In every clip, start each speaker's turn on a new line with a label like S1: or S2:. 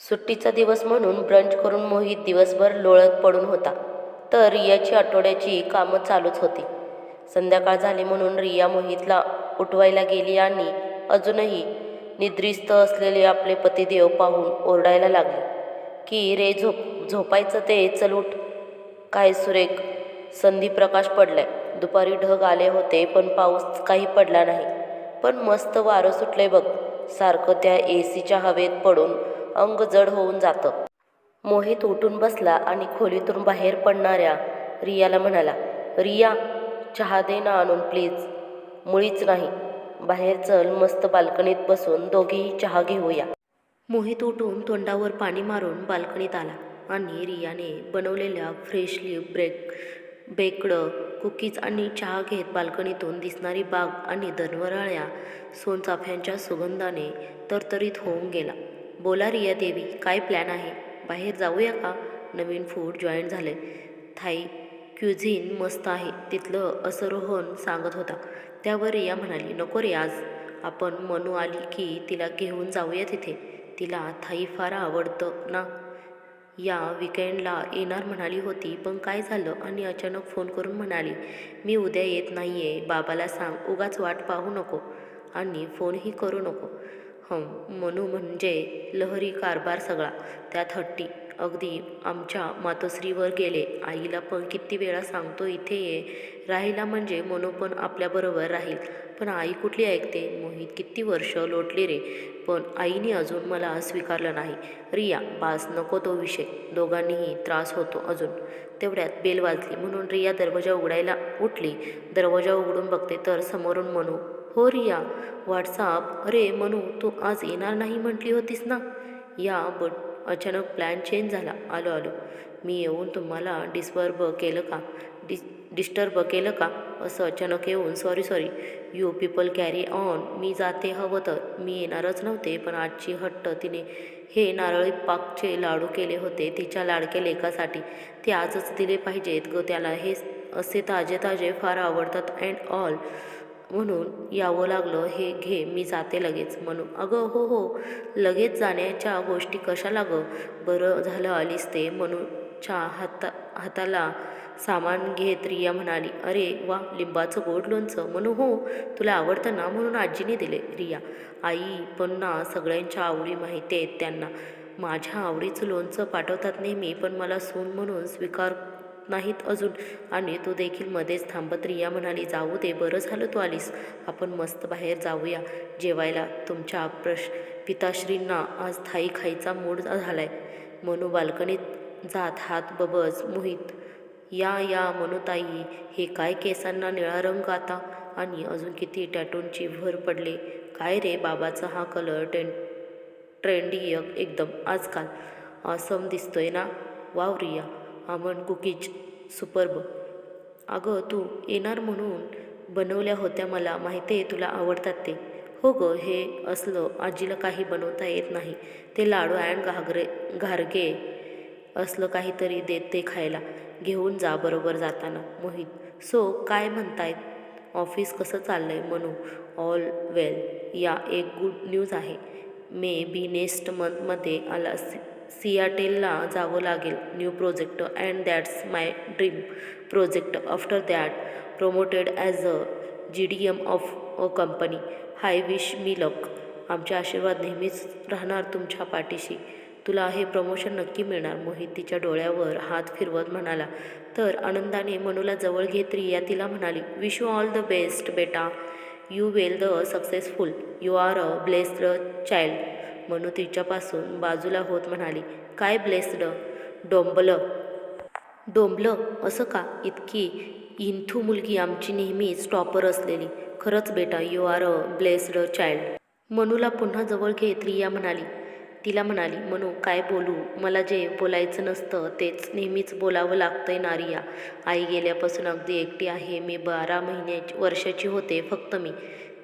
S1: सुट्टीचा दिवस म्हणून ब्रंच करून मोहित दिवसभर लोळत पडून होता. तर रियाची आठवड्याची कामं चालूच होती. संध्याकाळ झाली म्हणून रिया मोहितला उठवायला गेली आणि अजूनही निद्रिस्त असलेले आपले पतिदेव पाहून ओरडायला लागले. की रे झोप झोपायचं ते चल उठ. काय सुरेख संधी प्रकाश पडलाय. दुपारी ढग आले होते पण पाऊस काही पडला नाही. पण मस्त वारं सुटलंय बघ. सारखं त्या ए सीच्या हवेत पडून अंग जड होऊन जातं. मोहित उठून बसला आणि खोलीतून बाहेर पडणाऱ्या रियाला म्हणाला रिया चहा दे ना आणून प्लीज मुळीच नाही. बाहेर चल मस्त बाल्कनीत बसून दोघेही चहा घेऊया. मोहित उठून तोंडावर पाणी मारून बाल्कनीत आला आणि रियाने बनवलेल्या फ्रेशली ब्रेक बेक्ड कुकीज आणि चहा घेत बाल्कनीतून दिसणारी बाग आणि दनवराळ्या सोनचाफ्यांच्या सुगंधाने तरतरीत होऊन गेला. बोला रिया देवी काय प्लॅन आहे? बाहेर जाऊया का? नवीन फूड जॉईन झाले. थाई क्युझिन मस्त आहे. तिथलं असं रोहन सांगत होता. त्यावर रिया म्हणाली नको रे आज. आपण मनू आली की तिला घेऊन जाऊया तिथे. तिला थाई फार आवडतं ना. या विकेंडला येणार म्हणाली होती पण काय झालं आणि अचानक फोन करून म्हणाली मी उद्या येत नाही आहे बाबाला सांग उगाच वाट पाहू नको आणि फोनही करू नको. हं मनू म्हणजे लहरी कारभार सगळा. त्यात हट्टी अगदी आमच्या मातोश्रीवर गेले. आईला पण किती वेळा सांगतो इथे ये. राहिला म्हणजे मनू पण आपल्याबरोबर राहील. पण आई कुठली ऐकते? मोहित किती वर्ष लोटले रे. पण आईने अजून मला स्वीकारलं नाही. रिया बास नको तो विषय. दोघांनीही त्रास होतो अजून. तेवढ्यात बेल वाजली. म्हणून रिया दरवाजा उघडायला उठली. दरवाजा उघडून बघते तर समोरून मनू हो रिया व्हॉट्सअप अरे मनू तू आज येणार नाही म्हटली होतीस ना? या बट अचानक प्लॅन चेंज झाला. आलो आलो. मी येऊन तुम्हाला डिस्टर्ब केलं का? डिस डिस्टर्ब केलं का? असं अचानक येऊन sorry sorry you people carry on मी जाते हवं तर. मी येणारच नव्हते पण आजची हट्ट तिने हे नारळी पाकचे लाडू केले होते तिच्या लाडक्या लेकासाठी. ते आजच दिले पाहिजेत. ग त्याला हे असे ताजे ताजे फार आवडतात अँड ऑल म्हणून यावं लागलं हे घे मी जाते लगेच. म्हणून अगं हो हो लगेच जाण्याच्या गोष्टी कशाला लागं? बरं झालं आलीस ते. म्हणूच्या हाता हाताला सामान घेत रिया म्हणाली अरे वा लिंबाचं गोड लोणचं. म्हणू हो तुला आवडतं ना? म्हणून आजीने दिले रिया. आई पण ना सगळ्यांच्या आवडी माहिती आहेत त्यांना. माझ्या आवडीचं लोणचं पाठवतात नेहमी पण मला सून म्हणून स्वीकार नाहीत अजून. आणि तू देखील मध्येच थांबत रिया म्हणाली जाऊ दे बरं झालं तू आलीस. आपण मस्त बाहेर जाऊया. जेवायला तुमच्या प्रश पिताश्रींना आज थाई खायचा मूड झालाय. मनू बाल्कनीत जात हात बबज मोहित. या या मनुताई हे काय केसांना निळा रंग आता? आणि अजून किती टॅटूंची भर पडले. काय रे बाबाचा हा कलर टें ट्रेंडी एकदम आजकाल. असम दिसतोय ना? वाव रिया. आमन कुकीज सुपर्ब. अगं तू येणार म्हणून बनवल्या होत्या मला माहिती आहे तुला आवडतात ते. हो गं हे असलं आजीला काही बनवता येत नाही. ते लाडू अँड घागरे घारगे असलं काहीतरी देत ते खायला. घेऊन जा बरोबर जाताना मोहित. सो काय म्हणतायत? ऑफिस कसं चाललंय म्हणू ऑल वेल. या एक गुड न्यूज आहे. मे बी नेक्स्ट मंथमध्ये आला सी सियाटेलला जावं लागेल. New project and that's my dream project after that. Promoted as a G D M of a company. Hi wish me luck. आमचे आशीर्वाद नेहमीच राहणार तुमच्या पाठीशी. तुला हे प्रमोशन नक्की मिळणार. मोहित तिच्या डोळ्यावर हात फिरवत म्हणाला. तर आनंदाने मनूला जवळ घेत रिया तिला म्हणाली wish you all the best बेटा. You well the successful you are a blessed child Manu तिच्यापासून बाजूला होत म्हणाली काय ब्लेस्ड? डोंबलं. डोंबलं? असं का? इतकी इंथू मुलगी आमची नेहमीच स्टॉपर असलेली. खरंच बेटा you are a blessed child मनूला पुन्हा जवळ घेत रिया म्हणाली तिला म्हणाली मनू काय बोलू? मला जे बोलायचं नसतं तेच नेहमीच बोलावं लागतंय ना रिया. आई गेल्यापासून अगदी एकटी आहे. मी बारा महिन्याची वर्षाची होते फक्त मी.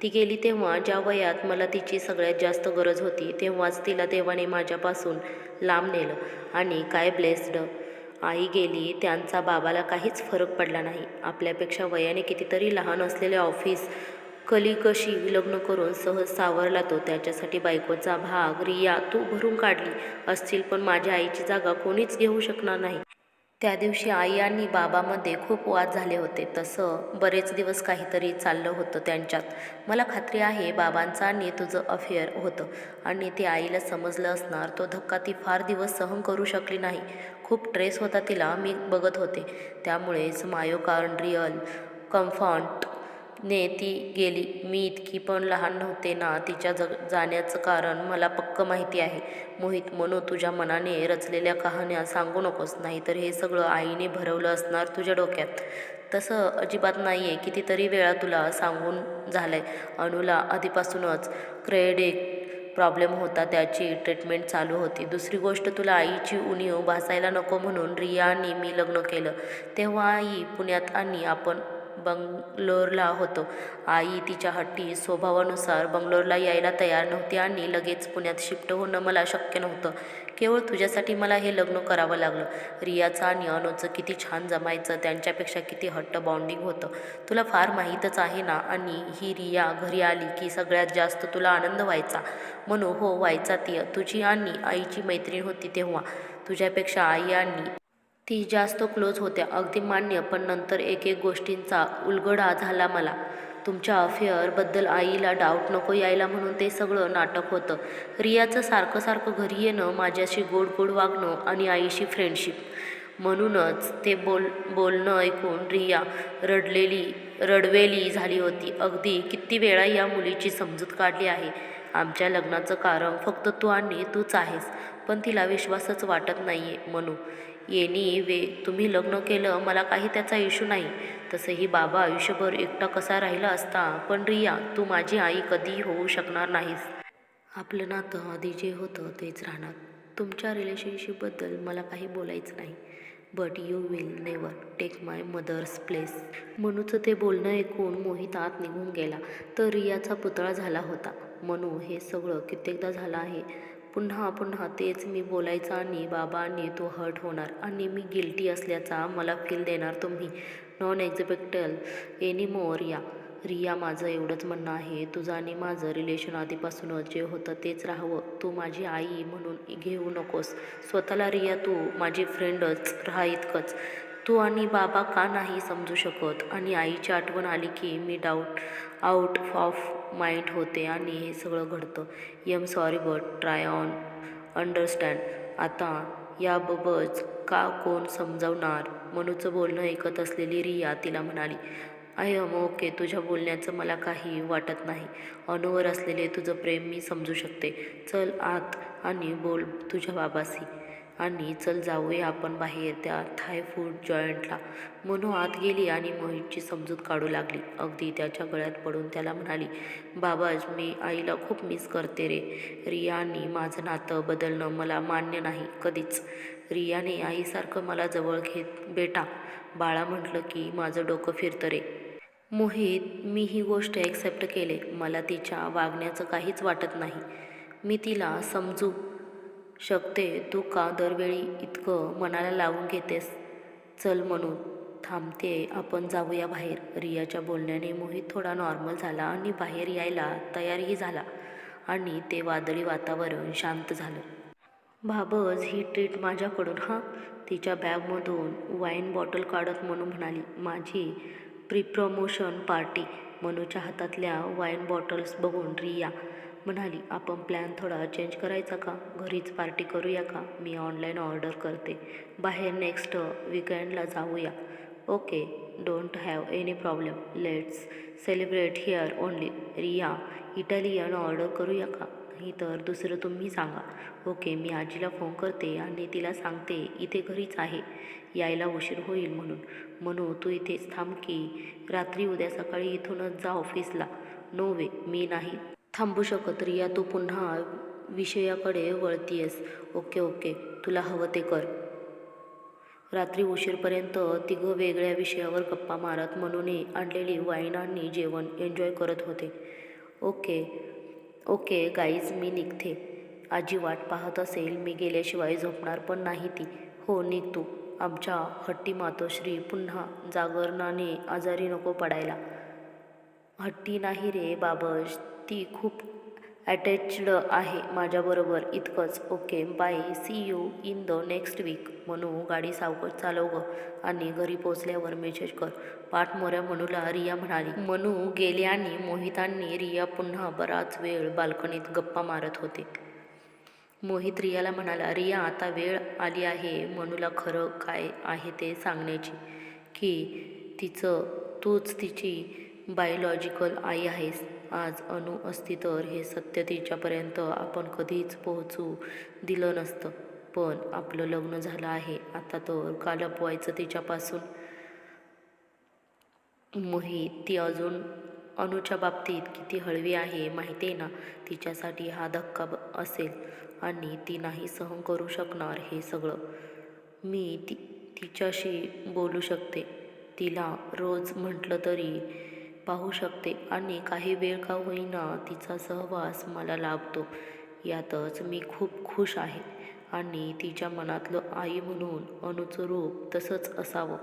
S1: ती गेली तेव्हा ज्या वयात मला तिची सगळ्यात जास्त गरज होती तेव्हाच तिला देवाने माझ्यापासून लांब नेलं आणि काय ब्लेस्ड आई गेली त्यांचा बाबाला काहीच फरक पडला नाही. आपल्यापेक्षा वयाने कितीतरी लहान असलेले ऑफिस कलिकशी लग्न करून सहज सावरला तो त्याच्यासाठी बायकोचा भाग रिया तू भरून काढली असतील पण माझ्या आईची जागा कोणीच घेऊ शकणार नाही. त्या दिवशी आई आणि बाबामध्ये खूप वाद झाले होते. तसं बरेच दिवस काहीतरी चाललं होतं त्यांच्यात. मला खात्री आहे बाबांचं आणि तुझं अफेअर होतं आणि ते आईला समजलं असणार. तो धक्का ती फार दिवस सहन करू शकली नाही. खूप ट्रेस होता तिला मी बघत होते. त्यामुळेच मायोकार्न रिअल कम्फॉन्ट ने ती गेली. मी इतकी पण लहान नव्हते ना तिच्या जग जाण्याचं कारण मला पक्क माहिती आहे. मोहित म्हणू तुझ्या मनाने रचलेल्या कहाण्या सांगू नकोस नाहीतर हे सगळं आईने भरवलं असणार तुझ्या डोक्यात. तसं अजिबात नाही आहे कितीतरी वेळा तुला सांगून झालं आहे अनुला आधीपासूनच क्रेडिट प्रॉब्लेम होता त्याची ट्रीटमेंट चालू होती. दुसरी गोष्ट तुला आईची उणीव भासायला नको म्हणून रियानी मी लग्न केलं. तेव्हा आई पुण्यात आणि आपण बंगलोरला होतो. आई तिच्या हट्टी स्वभावानुसार बंगलोरला यायला तयार नव्हती आणि लगेच पुण्यात शिफ्ट होणं मला शक्य नव्हतं. केवळ तुझ्यासाठी मला हे लग्न करावं लागलं. रियाचं आणि अनुचं किती छान जमायचं त्यांच्यापेक्षा किती हट्ट बॉन्डिंग होतं. तुला फार माहीतच आहे ना? आणि ही रिया घरी आली की सगळ्यात जास्त तुला आनंद व्हायचा. म्हणू हो व्हायचा ती तुझी आणि आईची मैत्रीण होती तेव्हा. तुझ्यापेक्षा आई आणि ती जास्त क्लोज होत्या अगदी मान्य. पण नंतर एक एक गोष्टींचा उलगडा झाला मला. तुमच्या अफेअरबद्दल आईला डाऊट नको यायला म्हणून ते सगळं नाटक होतं. रियाचं सारखं सारखं घरी येणं माझ्याशी गोड गोड वागणं आणि आईशी फ्रेंडशिप म्हणूनच ते बोल बोलणं ऐकून रिया रडलेली रडवेली झाली होती. अगदी किती वेळा या मुलीची समजूत काढली आहे. आमच्या लग्नाचं कारण फक्त तू आणि तूच आहेस. पण तिला विश्वासच वाटत नाही आहे म्हणू येणी वे तुम्ही लग्न केलं मला काही त्याचा इशू नाही. तसंही बाबा आयुष्यभर एकटा कसा राहिला असता? पण रिया तू माझी आई कधी होऊ शकणार नाहीस. आपलं नातं आधी जे होतं तेच राहणार. तुमच्या रिलेशनशिपबद्दल मला काही बोलायचं नाही. But you will never take my mother's place मनूचं ते बोलणं ऐकून मोहित आत निघून गेला. तर रियाचा पुतळा झाला होता. मनू हे सगळं कित्येकदा झालं आहे. पुन्हा पुन्हा तेच मी बोलायचं आणि बाबांनी तो हर्ट होणार आणि मी गिल्टी असल्याचा मला फील देणार तुम्ही. नॉन एक्झिपेक्टल एनी मोर या. रिया माझं एवढंच म्हणणं आहे. तुझं आणि माझं रिलेशन आधीपासूनच जे होतं तेच राहावं. तू माझी आई म्हणून घेऊ नकोस. स्वतःला रिया तू माझी फ्रेंडच राहा इतकंच. तू आणि बाबा का नाही समजू शकत? आणि आईची आठवण आली की मी डाऊट आऊट ऑफ माइंड होते आणि हे सगळं घडतं. I'm sorry but try on understand आता याबाबत का कोण समजावणार? मनूचं बोलणं ऐकत असलेली रिया तिला म्हणाली आहे अम ओके तुझ्या बोलण्याचं मला काही वाटत नाही. अनुवर असलेले तुझं प्रेम मी समजू शकते. चल आत आणि बोल तुझ्या बाबाशी. आणि चल जाऊया आपण बाहेर त्या थाय फूड जॉईंटला मनू आत गेली आणि मोहितची समजूत काढू लागली. अगदी त्याच्या गळ्यात पडून त्याला म्हणाली बाबाज मी आईला खूप मिस करते रे. रियानी माझं नातं बदलणं मला मान्य नाही कधीच. रियाने आईसारखं मला जवळ घेत बेटा बाळा म्हटलं की माझं डोकं फिरतं रे. मोहित मी ही गोष्ट ॲक्सेप्ट केले. मला तिच्या वागण्याचं काहीच वाटत नाही. मी तिला समजू शकते तू का दरवेळी इतकं मनाला लावून घेतेस? चल म्हणून. थांबते आपण जाऊया बाहेर. रियाच्या बोलण्याने मोहित थोडा नॉर्मल झाला आणि बाहेर यायला तयारही झाला आणि ते वादळी वातावरण शांत झालं. बाबज ही ट्रीट माझ्याकडून हां? तिच्या बॅगमधून वाईन बॉटल काढत म्हणून म्हणाली माझी प्री प्रमोशन पार्टी मनूच्या हातातल्या वाईन बॉटल्स बघून रिया म्हणाली आपण प्लॅन थोडा चेंज करायचा का? घरीच पार्टी करूया का? मी ऑनलाईन ऑर्डर करते. बाहेर नेक्स्ट विकेंडला जाऊया. Okay don't have any problem let's celebrate here only Riya Italian order करूया का? नाही तर दुसरं तुम्ही सांगा. ओके मी आजीला फोन करते आणि तिला सांगते इथे घरीच आहे. यायला उशीर होईल म्हणून. म्हणू तू इथेच थांब की रात्री उद्या सकाळी इथूनच जा ऑफिसला नो वे मी नाही. थांबू शकत रिया तू पुन्हा विषयाकडे वळतीयस. ओके ओके तुला हवं ते कर. रात्री उशीरपर्यंत तिघं वेगळ्या विषयावर गप्पा मारत म्हणूनही आणलेली वाईन आणि जेवण एन्जॉय करत होते. ओके ओके गाईज मी निघते. आजी वाट पाहत असेल मी गेल्याशिवाय झोपणार पण नाही ती. हो निघतो आमच्या हट्टी मातोश्री पुन्हा जागरणाने आजारी नको पडायला. हट्टी नाही रे बाबश ती खूप अटॅच्ड आहे माझ्याबरोबर. इतकंच. Okay bye see you in the next week म्हणू गाडी सावकाश चालव ग आणि घरी पोचल्यावर मेसेज कर. पाठमोऱ्या मनूला रिया म्हणाली. मनू गेले आणि मोहितांनी रिया पुन्हा बराच वेळ बाल्कनीत गप्पा मारत होते. मोहित रियाला म्हणाला रिया आता वेळ आली आहे मनूला खरं काय आहे ते सांगण्याची. की तिचं तूच तिची बायोलॉजिकल आई आहेस. आज अणू असती तर हे सत्य तिच्यापर्यंत आपण कधीच पोहोचू दिलं नसतं. पण आपलं लग्न झालं आहे. आता तर का लपवायचं तिच्यापासून. मोहित ती अजून अनुच्या बाबतीत किती हळवी आहे माहिती आहे ना? तिच्यासाठी हा धक्का ब असेल आणि ती नाही सहन करू शकणार हे सगळं. मी ती तिच्याशी बोलू शकते. तिला रोज म्हटलं तरी पाहू शकते. आणि काही वेळ का होईना तिचा सहवास मला लाभतो. यातच मी खूप खुश आहे. आणि तिच्या मनातलं आई म्हणून अनुचं रूप तसंच असावं.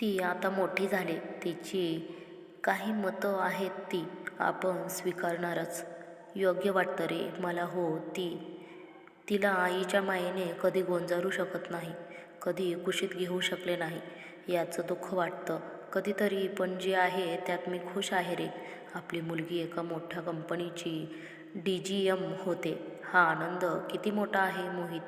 S1: ती आता मोठी झाली. तिची काही मतं आहेत ती आपण स्वीकारणारच. योग्य वाटतं रे. मला हो ती तिला आईच्या मायेने कधी गोंजारू शकत नाही. कधी कुशीत घेऊ शकले नाही. याचं दुःख वाटतं. कधीतरी पण जे आहे त्यात मी खुश आहे रे. आपली मुलगी एका मोठ्या कंपनीची डी जी एम होते. हा आनंद किती मोठा आहे मोहित.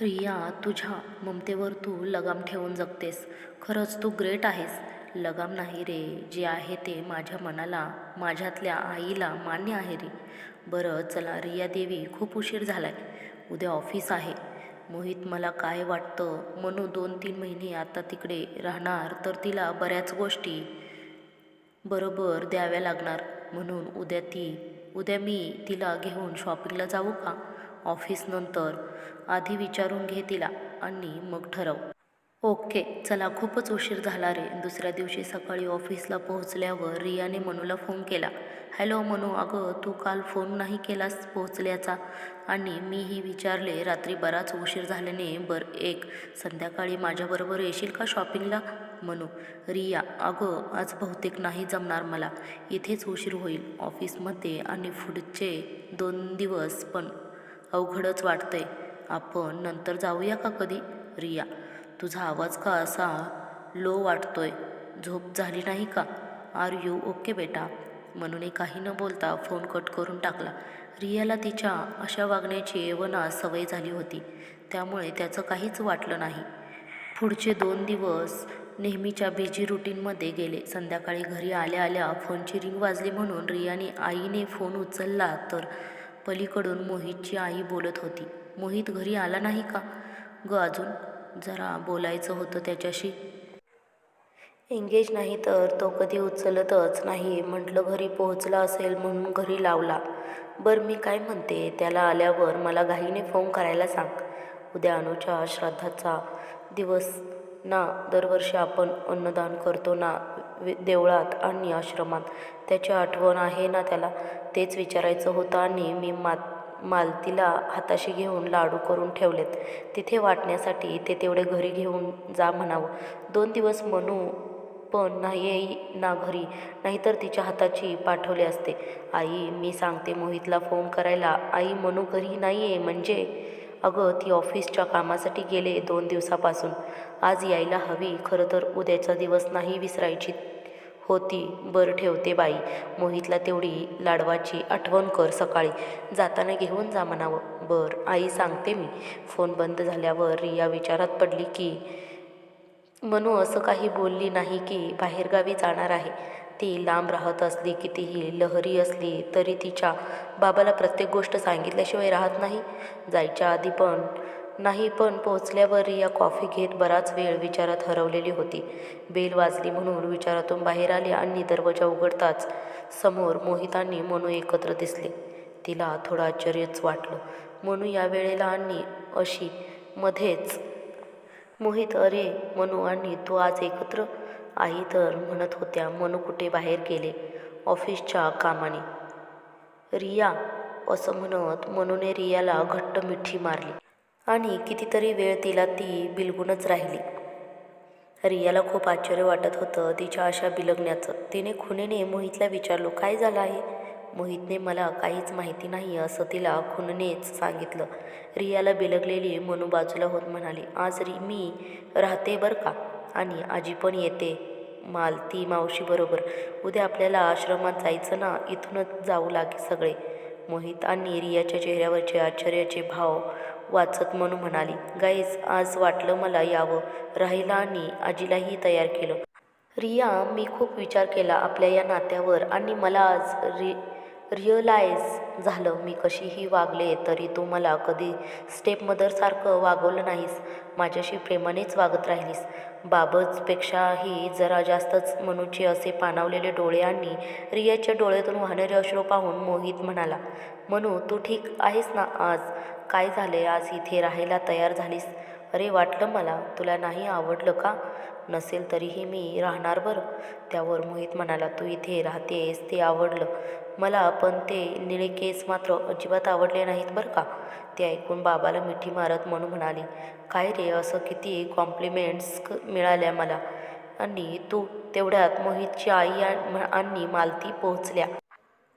S1: रिया तुझ्या ममतेवर तू लगाम ठेवून जगतेस. खरंच तू ग्रेट आहेस. लगाम नाही रे जे आहे ते माझ्या मनाला माझ्यातल्या आईला मान्य आहे रे. बरं चला रिया देवी खूप उशीर झालाय. उद्या ऑफिस आहे. मोहित मला काय वाटतं? म्हणू दोन तीन महिने आता तिकडे राहणार तर तिला बऱ्याच गोष्टी बरोबर द्याव्या लागणार. म्हणून उद्या ती उद्या मी तिला घेऊन शॉपिंगला जाऊ का? ऑफिसनंतर आधी विचारून घे तिला आणि मग ठरव. ओके चला खूपच उशीर झाला रे. दुसऱ्या दिवशी सकाळी ऑफिसला पोहोचल्यावर रियाने मनूला फोन केला. हॅलो मनू अगं तू काल फोन नाही केलास पोहोचल्याचा? आणि मीही विचारले रात्री बराच उशीर झाल्याने बर एक संध्याकाळी माझ्याबरोबर येशील का शॉपिंगला? मनू रिया अगं आज बहुतेक नाही जमणार मला. इथेच उशीर होईल ऑफिसमध्ये आणि पुढचे दोन दिवस पण अवघडच वाटतंय. आपण नंतर जाऊया का कधी? रिया तुझा आवाज का असा लो वाटतोय? झोप झाली नाही का? आर यू ओके बेटा? म्हणून काही न बोलता फोन कट करून टाकला. रियाला तिच्या अशा वागण्याची एवना सवय झाली होती. त्यामुळे त्याचं काहीच वाटलं नाही. पुढचे दोन दिवस नेहमीच्या बिझी रुटीनमध्ये गेले. संध्याकाळी घरी आल्या आल्या फोनची रिंग वाजली म्हणून रियाने आईने फोन उचलला तर पलीकडून मोहितची आई बोलत होती मोहित घरी आला नाही का? ग अजून जरा बोलायचं होतं त्याच्याशी. एंगेज नाही तर तो कधी उचलतच नाही म्हटलं घरी पोहोचला असेल म्हणून घरी लावला. बरं मी काय म्हणते त्याला आल्यावर मला घाईने फोन करायला सांग. उद्या अनुच्या श्राद्धाचा दिवस ना दरवर्षी आपण अन्नदान करतो ना देवळात आणि आश्रमात. त्याची आठवण आहे ना त्याला? तेच विचारायचं होतं आणि मी मात मालतीला हाताशी घेऊन लाडू करून ठेवलेत. तिथे वाटण्यासाठी ते तेवढे घरी घेऊन जा म्हणावं. दोन दिवस म्हणू पण नाही येई ना घरी. नाहीतर तिच्या हाताची पाठवले असते. आई मी सांगते मोहितला फोन करायला. आई म्हणू घरी नाही आहे म्हणजे? अगं ती ऑफिसच्या कामासाठी गेले दोन दिवसापासून. आज यायला हवी. खरं तर उद्याचा दिवस नाही विसरायची. होती बरं ठेवते बाई. मोहितला तेवढी लाडवाची आठवण कर सकाळी. जाताना घेऊन जा म्हणावं. बरं आई सांगते मी. फोन बंद झाल्यावर रिया विचारात पडली की मनू असं काही बोलली नाही की बाहेरगावी जाणार आहे. ती लांब राहत असली कितीही लहरी असली तरी तिच्या बाबाला प्रत्येक गोष्ट सांगितल्याशिवाय राहत नाही. जायच्या आधी पण नाही पण पोहोचल्यावर रिया कॉफी घेत बराच वेळ विचारात हरवलेली होती. बेल वाजली म्हणून विचारातून बाहेर आली आणि दरवाजा उघडताच समोर मोहितांनी मनू एकत्र दिसले. तिला थोडं आश्चर्यच वाटलं. मनू या वेळेला आणि अशी मध्येच. मोहित अरे मनू आणि तू आज एकत्र आई तर म्हणत होत्या मनू कुठे बाहेर गेले? ऑफिसच्या कामाने रिया असं म्हणत मनूने रियाला घट्ट मिठी मारली. आणि कितीतरी वेळ तिला ती बिलगूनच राहिली. रियाला खूप आश्चर्य वाटत होतं तिच्या अशा बिलगण्याचं. तिने खुनेने मोहितला विचारलो काय झालं आहे? मोहितने मला काहीच माहिती नाही असं तिला खुननेच सांगितलं. रियाला बिलगलेली मनू बाजूला होत म्हणाली आज री मी राहते बरं का? आणि आजी पण येते. मालती मावशीबरोबर उद्या आपल्याला आश्रमात जायचं ना इथूनच जाऊ लागे सगळे. मोहित आणि रियाच्या चेहऱ्यावरचे आश्चर्याचे भाव वाचत म्हणून म्हणाली गाईज आज वाटलं मला यावं. राहिला आणि आजीलाही तयार केलं. रिया मी खूप विचार केला आपल्या या नात्यावर आणि मला आज रि रिअलाइज झालं. मी कशीही वागले तरी तू मला कधी स्टेप मदरसारखं वागवलं नाहीस. माझ्याशी प्रेमानेच वागत राहिलीस. बाबजपेक्षाही जरा जास्तच मनूचे असे पाणावलेले डोळे आणि रियाच्या डोळ्यातून वाहणारे अश्रू पाहून मोहित म्हणाला मनू तू ठीक आहेस ना आज? काय झाले आज इथे राहायला तयार झालीस? अरे वाटलं मला तुला नाही आवडलं का? नसेल तरीही मी राहणार बरं. त्यावर मोहित म्हणाला तू इथे राहतेस ते आवडलं. मला पण ते निळे केस मात्र अजिबात आवडले नाहीत बरं का? ते ऐकून बाबाला मिठी मारत म्हणून म्हणाली काय रे असं किती कॉम्प्लिमेंट्स मिळाल्या मला. आणि तू तेवढ्यात मोहितची आई आणि मालती पोहोचल्या.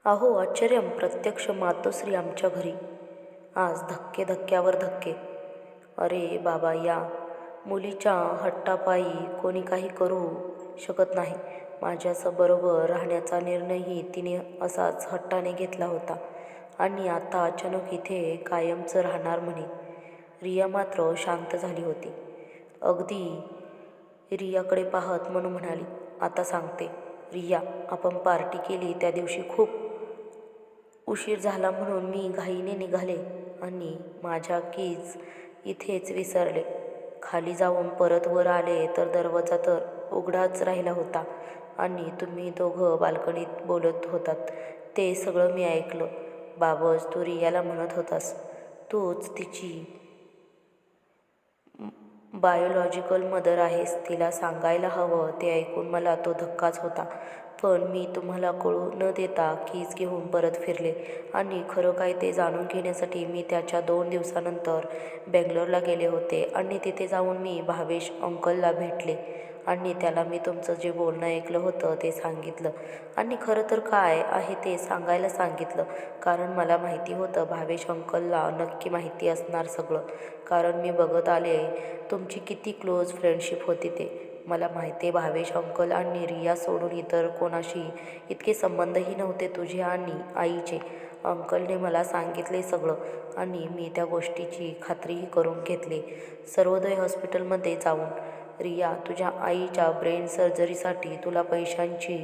S1: अहो आश्चर्यम प्रत्यक्ष मातोश्री आमच्या घरी. आज धक्के धक्क्यावर धक्के. अरे बाबा या मुलीच्या हट्टापायी कोणी काही करू शकत नाही. माझ्याबरोबर राहण्याचा निर्णयही तिने असाच हट्टाने घेतला होता. आणि आता अचानक इथे कायमचं राहणार म्हणे. रिया मात्र शांत झाली होती. अगदी रियाकडे पाहत म्हणून म्हणाली आता सांगते. रिया आपण पार्टी केली त्या दिवशी खूप उशीर झाला म्हणून मी घाईने निघाले आणि माझ्या कीज इथेच विसरले. खाली जाऊन परत वर आले तर दरवाजा तर उघडाच राहिला होता आणि तुम्ही दोघं बाल्कनीत बोलत होतात. ते सगळं मी ऐकलं. बाबस तू रियाला म्हणत होतास. तूच तिची बायोलॉजिकल मदर आहेस तिला सांगायला हवं ते ऐकून मला तो धक्काच होता. पण मी तुम्हाला कळू न देता कीज घेऊन परत फिरले. आणि खरं काय ते जाणून घेण्यासाठी मी त्याच्या दोन दिवसानंतर बेंगलोरला गेले होते आणि तिथे जाऊन मी भावेश अंकलला भेटले. आणि त्याला मी तुमचं जे बोलणं ऐकलं होतं ते सांगितलं. आणि खरं तर काय आहे ते सांगायला सांगितलं. कारण मला माहिती होतं भावेश अंकलला नक्की माहिती असणार सगळं. कारण मी बघत आले तुमची किती क्लोज फ्रेंडशिप होती ते. मला माहिती आहे भावेश अंकल आणि रिया सोडून इतर कोणाशी इतके संबंधही नव्हते तुझे आणि आईचे. अंकलने मला सांगितले सगळं आणि मी त्या गोष्टीची खात्रीही करून घेतली. सर्वोदय हॉस्पिटलमध्ये जाऊन रिया तुझ्या आईच्या ब्रेन सर्जरीसाठी तुला पैशांची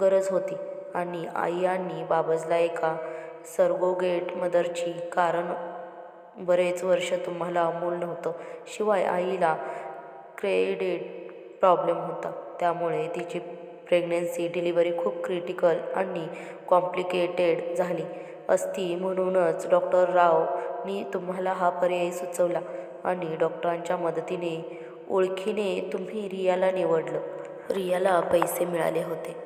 S1: गरज होती आणि आई आणि बाबजला एका सर्गोगेट मदरची कारण बरेच वर्ष तुम्हाला अमूल नव्हतं. शिवाय आईला क्रेडिट प्रॉब्लेम होता. त्यामुळे तिची प्रेग्नन्सी डिलिव्हरी खूप क्रिटिकल आणि कॉम्प्लिकेटेड झाली. असती म्हणूनच डॉक्टर रावनी तुम्हाला हा पर्याय सुचवला आणि डॉक्टरांच्या मदतीने ओळखीने तुम्ही रियाला निवडलं. रियाला पैसे मिळाले होते.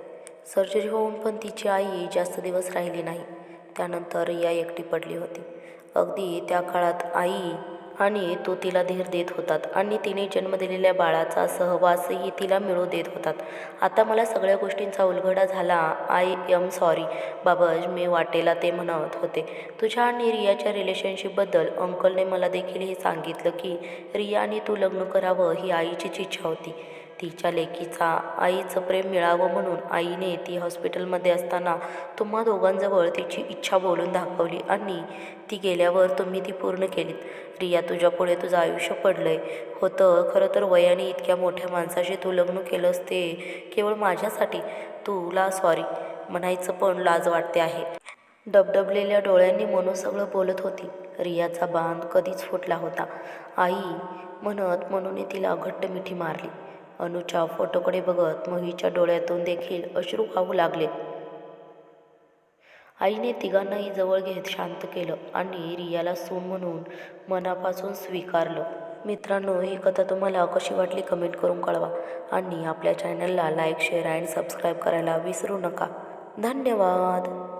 S1: सर्जरी होऊन पण तिची आई जास्त दिवस राहिली नाही. त्यानंतर रिया एकटी पडली होती. अगदी त्या काळात आई आणि तो तिला धीर देत होतात आणि तिने जन्म दिलेल्या बाळाचा सहवासही तिला मिळू देत होतात. आता मला सगळ्या गोष्टींचा उलगडा झाला. आय एम सॉरी बाबज मी वाटेला ते म्हणत होते. तुझ्या आणि रियाच्या रिलेशनशिपबद्दल अंकलने मला देखील हे सांगितलं की रिया आणि तू लग्न करावं ही आईचीच इच्छा होती. तिच्या लेकीचा आईचं प्रेम मिळावं म्हणून आईने ती हॉस्पिटलमध्ये असताना तुम्हा दोघांजवळ तिची इच्छा बोलून दाखवली आणि ती गेल्यावर तुम्ही ती पूर्ण केलीत. रिया तुझ्यापुढे तुझं आयुष्य पडलंय. होतं खरं तर वयाने इतक्या मोठ्या माणसाशी तू लग्न केलंस ते केवळ माझ्यासाठी. तुला सॉरी म्हणायचं पण लाज वाटते आहे. डबडबलेल्या डोळ्यांनी मनू सगळं बोलत होती. रियाचा बांध कधीच फुटला होता. आई म्हणत मनूने तिला घट्ट मिठी मारली. अनुच्या फोटोकडे बघत मोहीच्या डोळ्यातून देखील अश्रू वाहू लागले. आईने तिघांनाही जवळ घेत शांत केलं आणि रियाला सून म्हणून मनापासून स्वीकारलं. मित्रांनो ही कथा तुम्हाला कशी वाटली कमेंट करून कळवा आणि आपल्या चॅनलला लाईक शेअर अँड सबस्क्राईब करायला विसरू नका. धन्यवाद!